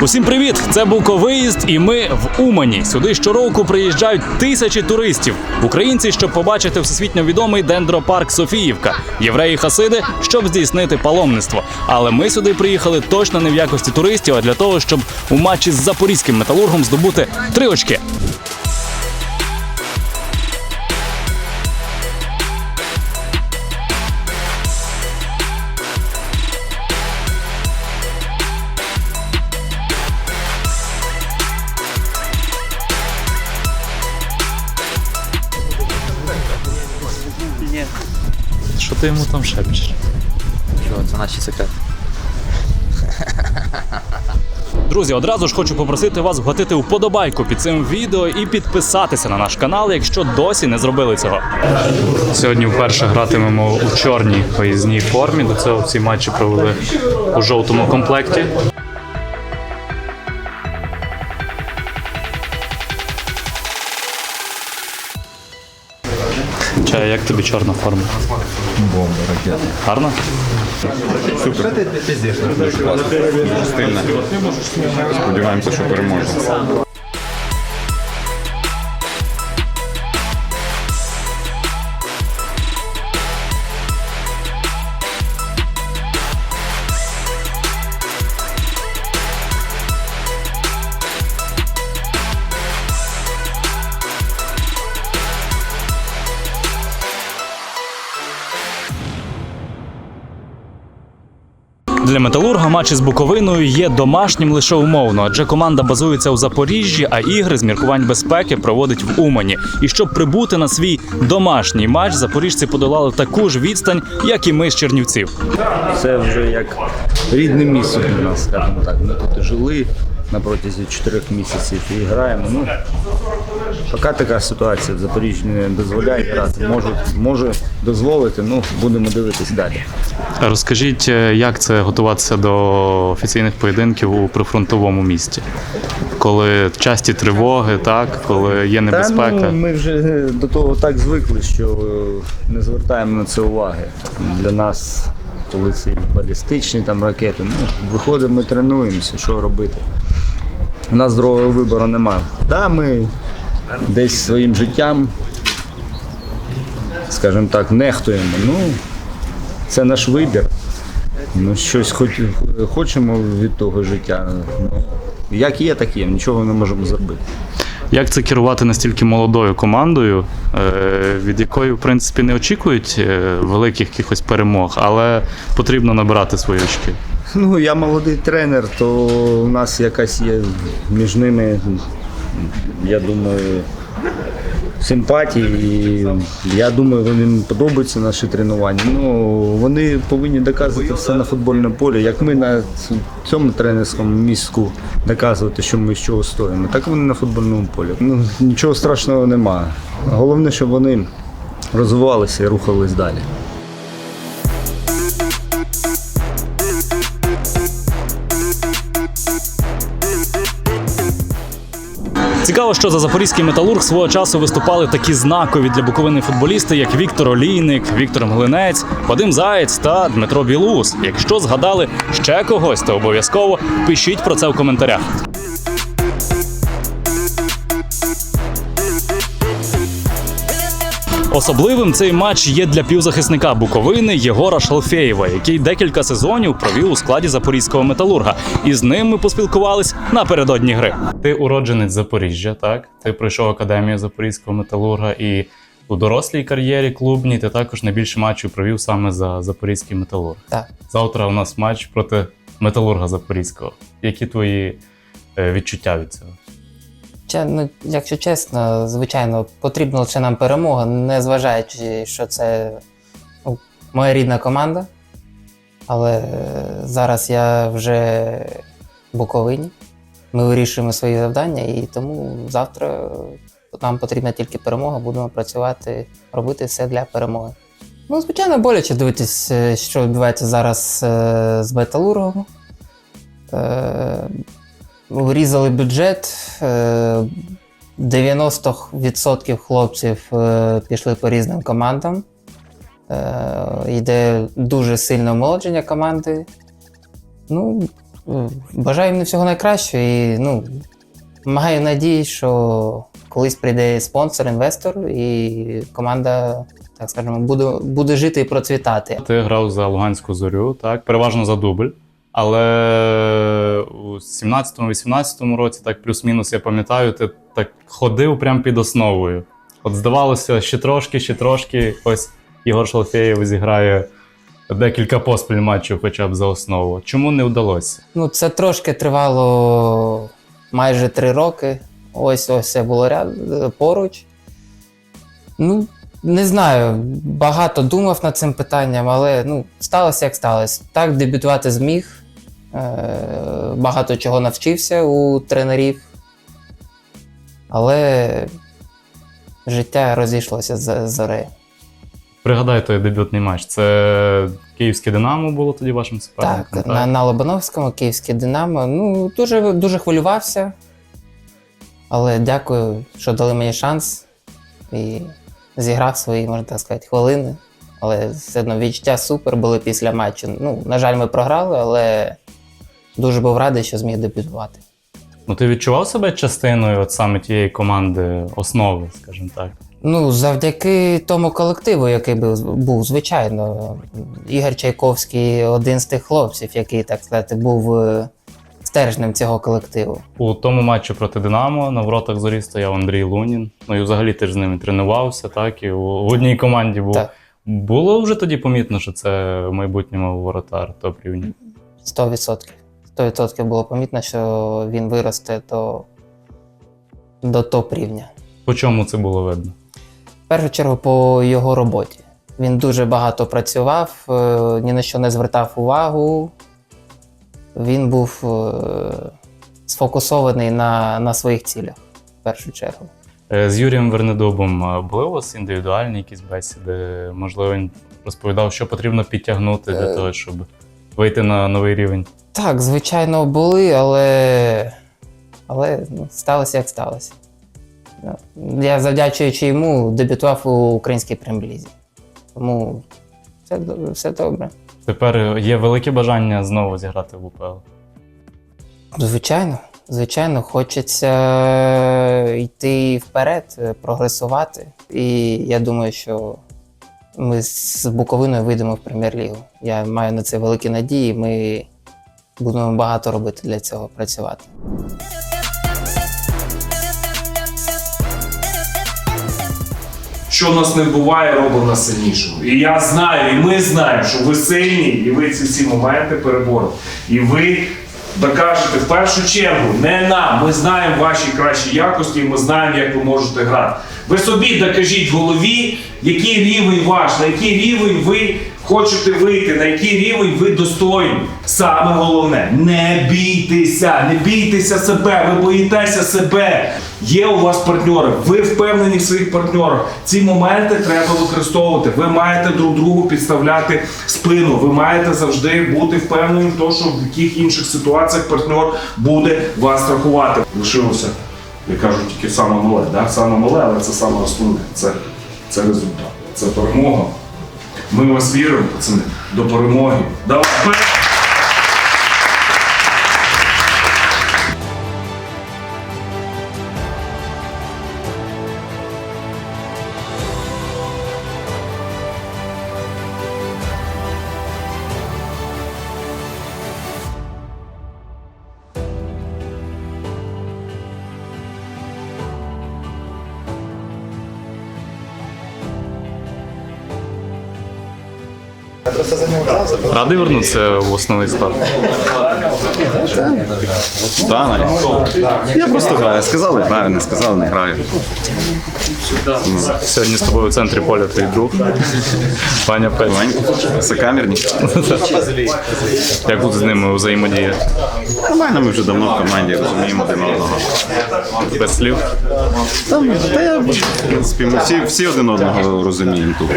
Усім привіт! Це Буковиїзд, і ми в Умані. Сюди щороку приїжджають тисячі туристів. Українці, щоб побачити всесвітньо відомий дендропарк Софіївка, євреї хасиди, щоб здійснити паломництво. Але ми сюди приїхали точно не в якості туристів, а для того, щоб у матчі з запорізьким металургом здобути три очки. Що ти йому там шепчеш? Що, це наші секрети. Друзі, одразу ж хочу попросити вас вгатити вподобайку під цим відео і підписатися на наш канал, якщо досі не зробили цього. Сьогодні вперше гратимемо у чорній виїзній формі. До цього всі матчі провели у жовтому комплекті. Чай, як тобі чорна форма? Бомба, ракета. Гарно? Супер. Дуже класно. Дуже стильно. Сподіваємося, що переможемо. Для металурга матч із Буковиною є домашнім лише умовно, адже команда базується у Запоріжжі, а ігри з міркувань безпеки проводить в Умані. І щоб прибути на свій домашній матч, запоріжці подолали таку ж відстань, як і ми з Чернівців. Це вже як рідне місце для нас, скажімо так. Ми тут жили на протязі чотирьох місяців і граємо. Ну, поки така ситуація в Запоріжжі не дозволяє грати. Можуть, може дозволити, ну будемо дивитись далі. Розкажіть, е, як це готуватися до офіційних поєдинків у прифронтовому місті, коли часті тривоги, так коли є небезпека. Та, ну, ми вже до того так звикли, що е, не звертаємо на це уваги. Для нас, коли це балістичні там ракети, ну, виходимо, ми тренуємося, що робити. У нас другого вибору немає. Да, ми десь своїм життям, скажімо так, нехтуємо. Ну, це наш вибір. Ну, щось хоч, хочемо від того життя. Ну, як є, так є, нічого не можемо зробити. Як це керувати настільки молодою командою, е, від якої, в принципі, не очікують е, великих якихось перемог, але потрібно набирати свої очки. Ну, я молодий тренер, то у нас якась є між ними, я думаю, симпатії. І я думаю, їм подобаються наші тренування. Ну, вони повинні доказувати все на футбольному полі, як ми на цьому тренерському міську доказувати, що ми з чого стоїмо. Так вони на футбольному полі. Ну, нічого страшного немає. Головне, щоб вони розвивалися і рухались далі. Цікаво, що за запорізький металург свого часу виступали такі знакові для Буковини футболісти, як Віктор Олійник, Віктор Млинець, Вадим Заєць та Дмитро Білус. Якщо згадали ще когось, то обов'язково пишіть про це в коментарях. Особливим цей матч є для півзахисника Буковини Єгора Шалфєєва, який декілька сезонів провів у складі запорізького металурга. І з ним ми поспілкувались напередодні гри. Ти уродженець Запоріжжя, так? Ти пройшов академію запорізького металурга і у дорослій кар'єрі клубній ти також найбільше матчів провів саме за запорізький металург. Так. Завтра у нас матч проти металурга запорізького. Які твої е, відчуття від цього? Ну, якщо чесно, звичайно, потрібна лише нам перемога, незважаючи, що це моя рідна команда. Але е, зараз я вже в Буковині. Ми вирішуємо свої завдання, і тому завтра нам потрібна тільки перемога. Будемо працювати, робити все для перемоги. Ну, звичайно, боляче дивитись, е, що відбувається зараз е, з металургом. Е, Врізали бюджет. е, 90% хлопців е, пішли по різним командам. Е, Йде дуже сильне омолодження команди. Ну, Бажаю їм всього найкращого і ну, маю надії, що колись прийде спонсор, інвестор, і команда, так скажемо, буде, буде жити і процвітати. Ти грав за Луганську зорю, так, переважно за дубль. Але 17-18 році, так плюс-мінус, я пам'ятаю, ти так ходив прямо під основою. От здавалося, ще трошки, ще трошки. Ось Ігор Шалфеєв зіграє декілька поспіль матчів хоча б за основу. Чому не вдалося? Ну, це трошки тривало майже три роки. Ось ось це було ряд поруч. Ну, не знаю, багато думав над цим питанням, але ну, сталося як сталося. Так, дебютувати зміг. Е, багато чого навчився у тренерів. Але життя розійшлося з зорею. Пригадай той дебютний матч. Це Київське Динамо було тоді вашим суперником? Так, на, на Лобановському, Київське Динамо. Ну, дуже, дуже хвилювався. Але дякую, що дали мені шанс і зіграв свої, можна так сказати, хвилини. Але все одно відчуття супер були після матчу. Ну, на жаль, ми програли, але дуже був радий, що зміг дебютувати. Ну ти відчував себе частиною от саме тієї команди основи, скажімо так. Ну, завдяки тому колективу, який був, був звичайно. Ігор Чайковський один з тих хлопців, який, так сказати, був е, стержнем цього колективу. У тому матчі проти Динамо на воротах зорі стояв Андрій Лунін. Ну і взагалі ти ж з ними тренувався, так? І в одній команді був. Так. Було вже тоді помітно, що це в майбутньому воротар топ рівня. 100%. 100% було помітно, що він виросте до, до топ рівня. По чому це було видно? В першу чергу по його роботі. Він дуже багато працював, е, ні на що не звертав увагу. Він був е, сфокусований на, на своїх цілях, в першу чергу. Е, З Юрієм Вернедубом е, були у вас індивідуальні якісь бесіди? Можливо, він розповідав, що потрібно підтягнути для того, щоб вийти на новий рівень. Так, звичайно, були, але, але ну, сталося як сталося. Я завдячуючи йому дебютував у українській прем'єр-лізі. Тому все, все добре. Тепер є велике бажання знову зіграти в УПЛ. Звичайно, звичайно, хочеться йти вперед, е, прогресувати. І я думаю, що ми з Буковиною вийдемо в прем'єр-лігу. Я маю на це великі надії. Ми будемо багато робити для цього, працювати. що нас не буває, робить нас сильнішими. І я знаю, і ми знаємо, що ви сильні, і ви ці всі моменти переборете. І ви докажете в першу чергу не нам. Ми знаємо ваші кращі якості, і ми знаємо, як ви можете грати. Ви собі докажіть в голові, який рівень ваш, на який рівень ви хочете вийти, на який рівень ви достойні. Саме головне, не бійтеся, не бійтеся себе, ви боїтеся себе. Є у вас партнери, ви впевнені в своїх партнерах. Ці моменти треба використовувати. Ви маєте друг другу підставляти спину. Ви маєте завжди бути впевнені в тому, що в яких інших ситуаціях партнер буде вас страхувати. Лишилося, я кажу, тільки саме мале, да? саме мале, але це саме основне. Це, це результат, це перемога. Ми вас віримо, пацани, до перемоги. Давай! Радий вернутися в основний склад. Да. Я просто граю. Сказали, граю, не сказали, не граю. Сьогодні з тобою в центрі поля твій друг. Паня Пець. Сокамерні. Як тут з ними взаємодія? Нормально, ми вже давно в команді розуміємо один одного. Без слів. Та я, в принципі, ми всі, всі один одного розуміємо тут.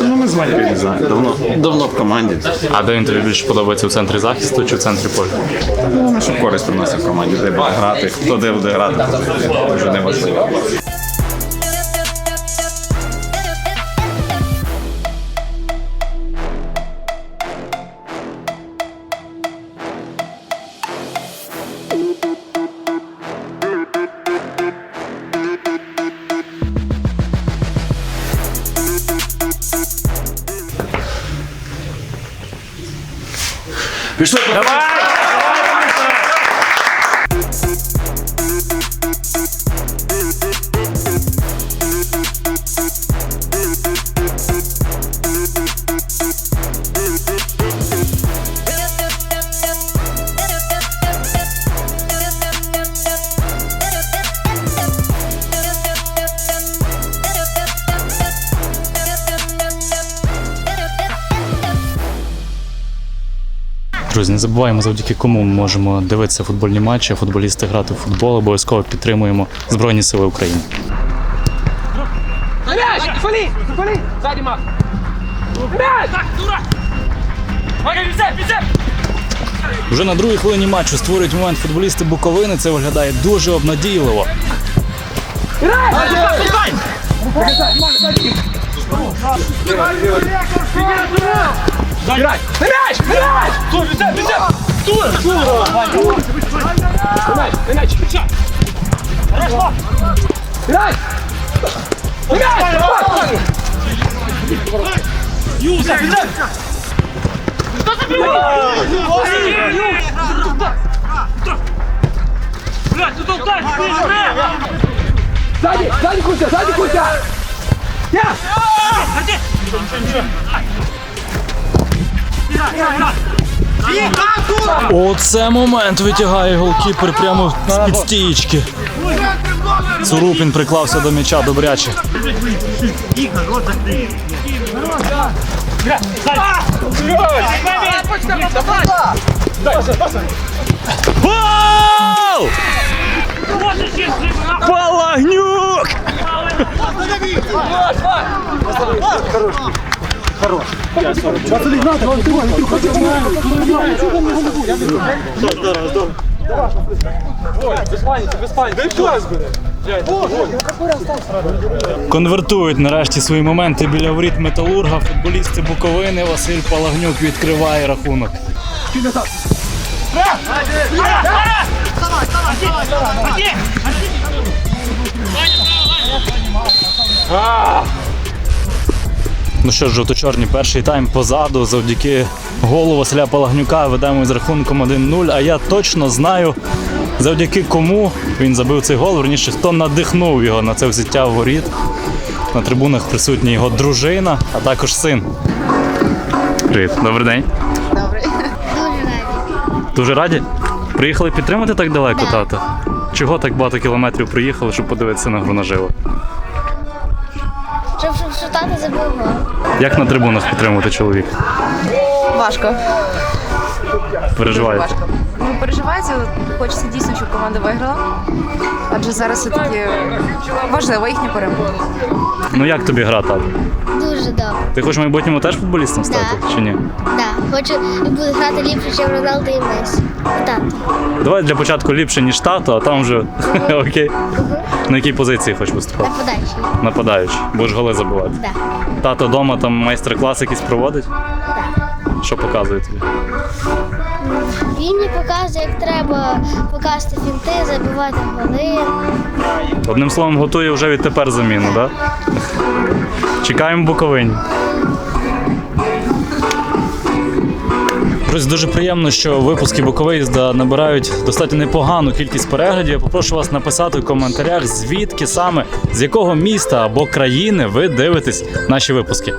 Ну, ми з не знаю. Давно, давно в команді. А де він тобі більше подобається в центрі захисту чи в центрі поля? Ну, ми щоб користь приносить в команді, де буде грати, хто де буде грати, це вже не важливо. Друзі, не забуваємо, завдяки кому ми можемо дивитися футбольні матчі, футболісти грати в футбол. Обов'язково підтримуємо Збройні Сили України. Вже на другій хвилині матчу створюють момент футболісти Буковини. Це виглядає дуже обнадійливо. Играй! На мяч! Тур, бежать, бежать! Тур! Тур! На мяч! На мяч! Бежать! Хорошо! Играй! На мяч! Юза, бежать! Кто забивает? Блядь, тут дальше, Сзади, сзади Кузя, сзади Кузя! Я! Ходи! Оце момент витягає голкіпер прямо з під стієчки. Цурупін приклався до м'яча добряче. Гол! Палагнюк! Конвертують нарешті свої моменти біля воріт металурга. Футболісти Буковини Василь Палагнюк відкриває рахунок. Ну що ж, жовто-чорні, перший тайм позаду. Завдяки голу Василя Палагнюка ведемо з рахунком 1-0. А я точно знаю, завдяки кому він забив цей гол. Верніше, хто надихнув його на це взяття в воріт. На трибунах присутня його дружина, а також син. Привіт, добрий день. Добре. Дуже раді. Дуже раді. Приїхали підтримати так далеко, тато. Чого так багато кілометрів приїхали, щоб подивитися на гру наживо? Щоб забив гол. Як на трибунах підтримувати чоловіка? Важко. Переживаєте? Важко. Ну, переживається, хочеться дійсно, щоб команда виграла. Адже зараз все-таки важлива їхня перемога. Ну як тобі гра, тато? Дуже добре. Ти хочеш в майбутньому теж футболістом стати Да. чи ні? Да. Хочу буду грати ліпше, ніж Роналдо і Месі. Так. Давай для початку ліпше, ніж тато, а там вже окей. На якій позиції хочеш виступати? Нападаючий. Нападаючий. Будеш голи забивати. Да. Тато вдома там майстер-клас якийсь проводить? Да. Що показує тобі? Він мені показує, як треба покласти фінти, забивати голи. Одним словом, готує вже відтепер заміну, так? Чекаємо Буковині. Друзі, дуже приємно, що випуски Буковиїзда набирають достатньо непогану кількість переглядів. Я попрошу вас написати в коментарях, звідки саме, з якого міста або країни ви дивитесь наші випуски.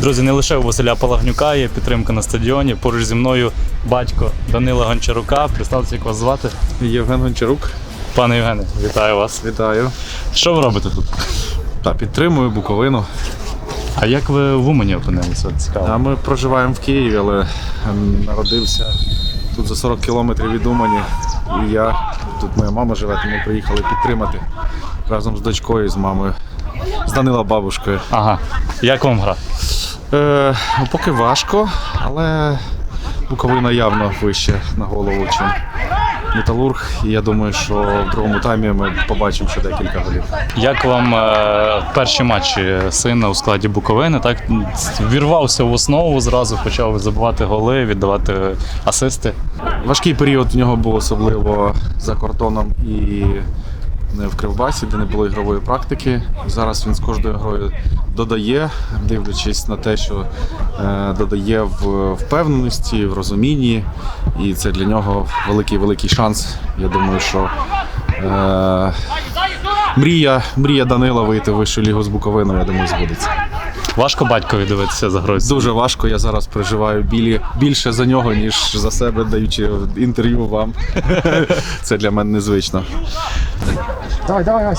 Друзі, не лише у Василя Палагнюка є підтримка на стадіоні. Поруч зі мною батько Данила Гончарука. Представте, як вас звати. Євген Гончарук, Пане Євгене, вітаю вас. вітаю. Що ви робите тут? Та підтримую Буковину. А як ви в Умані опинилися? Цікаво. А ми проживаємо в Києві, але ем, народився тут за 40 кілометрів від Умані. І я тут моя мама живе, тому приїхали підтримати разом з дочкою, з мамою, з Данила бабушкою. Ага. Як вам гра? Е, поки важко, але Буковина явно вище на голову, чим металург. І я думаю, що в другому таймі ми побачимо ще декілька голів. Як вам е, перші матчі сина у складі Буковини? Так вірвався в основу, зразу почав забивати голи, віддавати асисти. Важкий період в нього був особливо за кордоном і в Кривбасі, де не було ігрової практики. Зараз він з кожною грою додає, дивлячись на те, що е, додає в впевненості, в розумінні. І це для нього великий великий шанс. Я думаю, що е, мрія, мрія Данила вийти в вищу лігу з Буковиною, я думаю, збудеться. Важко батькові дивитися за грою. Дуже важко. Я зараз переживаю білі більше за нього, ніж за себе, даючи інтерв'ю вам. Це для мене незвично. Давай, давай.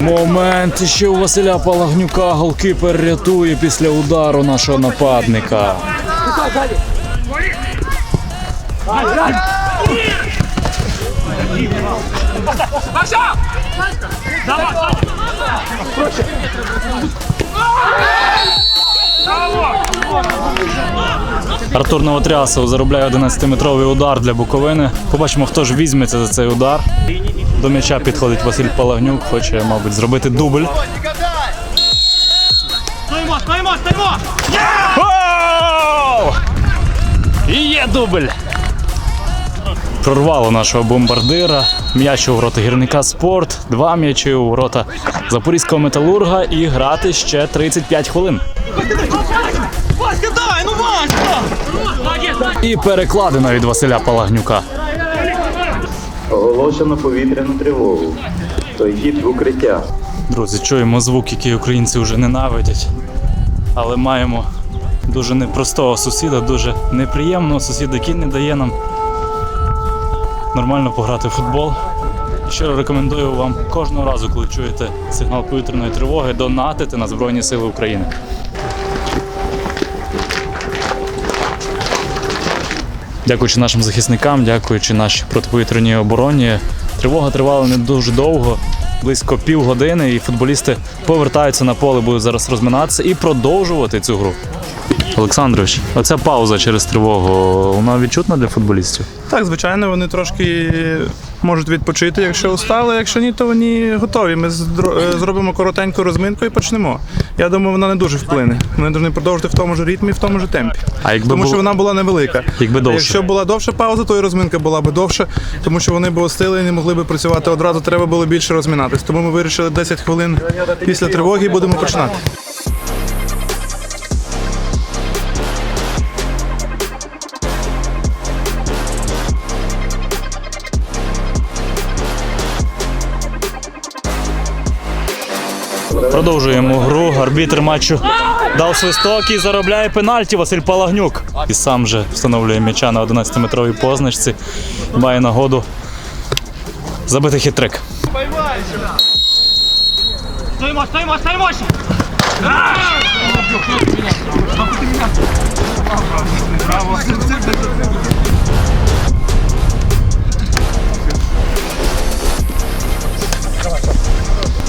Момент ще у Василя Палагнюка голкіпер рятує після удару нашого нападника. Артур Новотрясов заробляє 11-метровий удар для Буковини. Побачимо, хто ж візьметься за цей удар. До м'яча підходить Василь Палагнюк, хоче, мабуть, зробити дубль. Дубль. Прорвало нашого бомбардира. М'яч у ворота гірника спорт, два м'ячі у ворота запорізького металурга і грати ще 35 хвилин. Васька, давай, ну Васька! І перекладина від Василя Палагнюка. Оголошено повітряну тривогу. Йдіть в укриття. Друзі, чуємо звук, який українці вже ненавидять. Але маємо дуже непростого сусіда, дуже неприємного сусіда, який не дає нам нормально пограти в футбол. Щиро рекомендую вам кожного разу, коли чуєте сигнал повітряної тривоги, донатити на Збройні Сили України. Дякуючи нашим захисникам, дякуючи нашій протиповітряній обороні. Тривога тривала не дуже довго, близько півгодини, і футболісти повертаються на поле, будуть зараз розминатися і продовжувати цю гру. Олександрович, оця пауза через тривогу, вона відчутна для футболістів? Так, звичайно, вони трошки можуть відпочити, якщо устали. Якщо ні, то вони готові. Ми е, зробимо коротеньку розминку і почнемо. Я думаю, вона не дуже вплине. Вони повинні продовжити в тому ж ритмі, в тому ж темпі. А якби тому було- що вона була невелика. Якби довше. Якщо була довша пауза, то і розминка була б довша, тому що вони б остили і не могли б працювати одразу. Треба було більше розминатись. Тому ми вирішили 10 хвилин після тривоги і будемо починати. Продовжуємо гру. Арбітр матчу дав свисток і заробляє пенальті Василь Палагнюк. І сам же встановлює м'яча на 11-метровій позначці. Має нагоду забити хитрик. Стоїмо, стоїмо, стоїмо!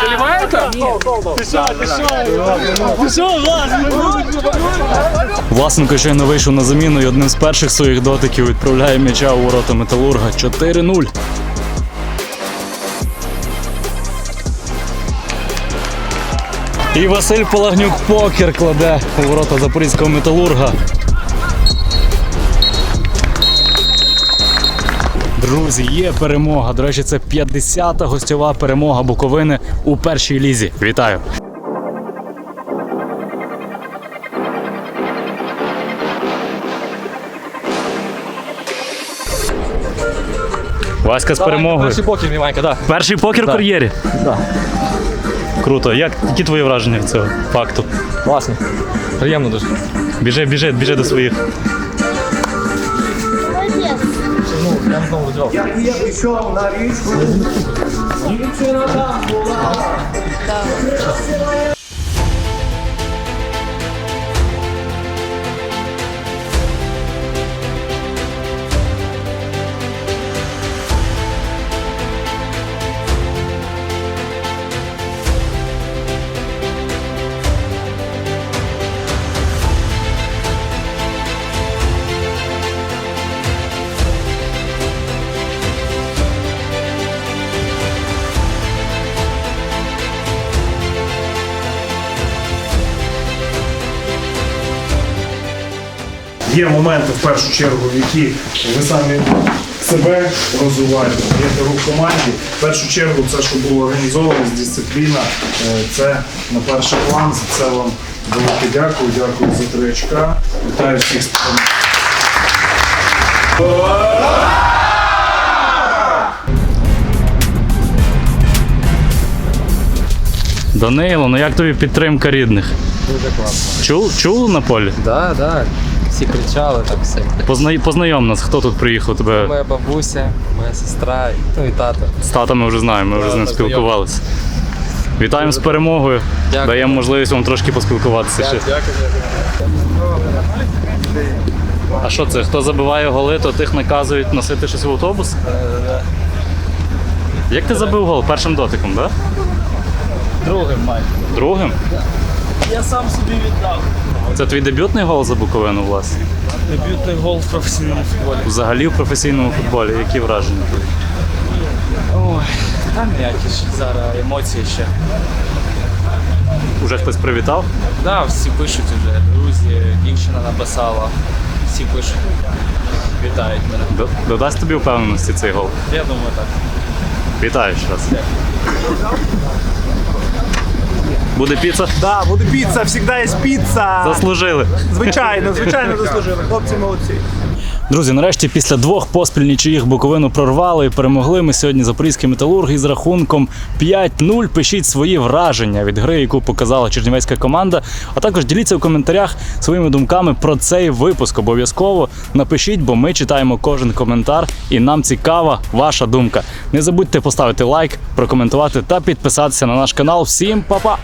Тогда. Белінге. Власенко щойно вийшов на заміну і одним з перших своїх дотиків відправляє м'яча у ворота Металурга 4-0. І Василь Палагнюк покер кладе у ворота запорізького металурга. Друзі, є перемога. До речі, це 50-та гостьова перемога Буковини у першій лізі. Вітаю! Васька з перемогою. Перший покер, Міванька, да. Перший покер в кар'єрі. Да. Круто. Як які твої враження від цього факту? Класно. Приємно дуже. Біжи, біжи, біжи до своїх. Молодець. Є моменти в першу чергу, які ви самі себе розвиваєте, даєте рух команді. В першу чергу це, що було організовано, дисципліна, е, це на перший план. За це вам велике дякую. Дякую за три очка. Вітаю всіх з. Данило, ну як тобі підтримка рідних? Дуже класно. Чув, чув на полі? Так, да, так. Да. Всі кричали так все. Познай, познайом нас, хто тут приїхав тебе. Моя бабуся, моя сестра, ну і тато. З татом ми вже знаємо, ми вже з ним спілкувалися. Вітаємо з перемогою. Дякую. Даємо можливість вам трошки поспілкуватися ще. А що це? Хто забиває голи, то тих наказують носити щось в автобус? Як ти забив гол? Першим дотиком, так? Да? Другим майже. Другим? Я сам собі віддав. Це твій дебютний гол за Буковину, власне? Дебютний гол в професійному футболі. Взагалі в професійному футболі. Які враження? Ой, там якісь зараз емоції ще. Уже хтось привітав? Да, всі пишуть уже. Друзі, дівчина написала. Всі пишуть. Вітають мене. Додасть тобі впевненості цей гол? Я думаю так. Вітаю ще раз. Буде піца? Да, буде піца, завжди є піца. Заслужили. Звичайно, звичайно заслужили. Хлопці молодці. Друзі, нарешті після двох поспіль нічиїх Буковину прорвали і перемогли ми сьогодні запорізький металург із рахунком 5-0. Пишіть свої враження від гри, яку показала чернівецька команда. А також діліться в коментарях своїми думками про цей випуск. Обов'язково напишіть, бо ми читаємо кожен коментар, і нам цікава ваша думка. Не забудьте поставити лайк, прокоментувати та підписатися на наш канал. Всім па-па!